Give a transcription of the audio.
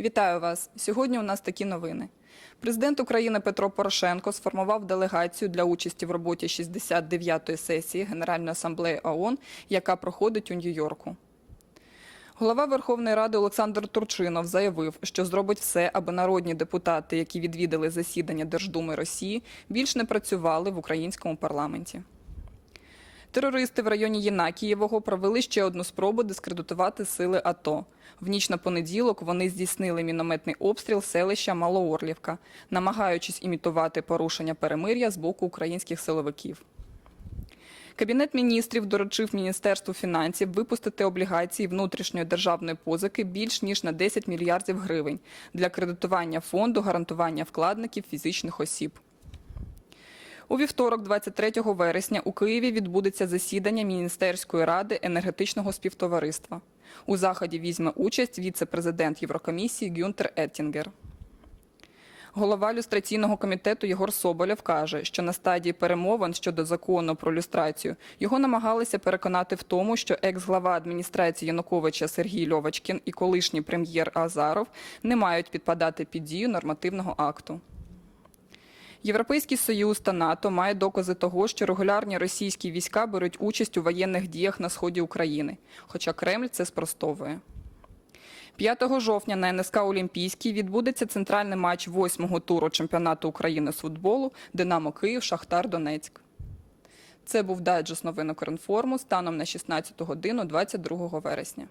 Вітаю вас! Сьогодні у нас такі новини. Президент України Петро Порошенко сформував делегацію для участі в роботі 69-ї сесії Генеральної асамблеї ООН, яка проходить у Нью-Йорку. Голова Верховної Ради Олександр Турчинов заявив, що зробить все, аби народні депутати, які відвідали засідання Держдуми Росії, більш не працювали в українському парламенті. Терористи в районі Єнакієвого провели ще одну спробу дискредитувати сили АТО. В ніч на понеділок вони здійснили мінометний обстріл селища Малоорлівка, намагаючись імітувати порушення перемир'я з боку українських силовиків. Кабінет міністрів доручив Міністерству фінансів випустити облігації внутрішньої державної позики більш ніж на 10 мільярдів гривень для кредитування фонду гарантування вкладників фізичних осіб. У вівторок, 23 вересня, у Києві відбудеться засідання Міністерської ради енергетичного співтовариства. У заході візьме участь віце-президент Єврокомісії Гюнтер Еттінгер. Голова люстраційного комітету Єгор Соболєв каже, що на стадії перемовин щодо закону про люстрацію його намагалися переконати в тому, що екс-глава адміністрації Януковича Сергій Льовочкін і колишній прем'єр Азаров не мають підпадати під дію нормативного акту. Європейський союз та НАТО має докази того, що регулярні російські війська беруть участь у воєнних діях на сході України, хоча Кремль це спростовує. 5 жовтня на НСК Олімпійський відбудеться центральний матч восьмого туру чемпіонату України з футболу Динамо Київ Шахтар Донецьк. Це був дайджест новин Укрінформу станом на 16 годину 22 вересня.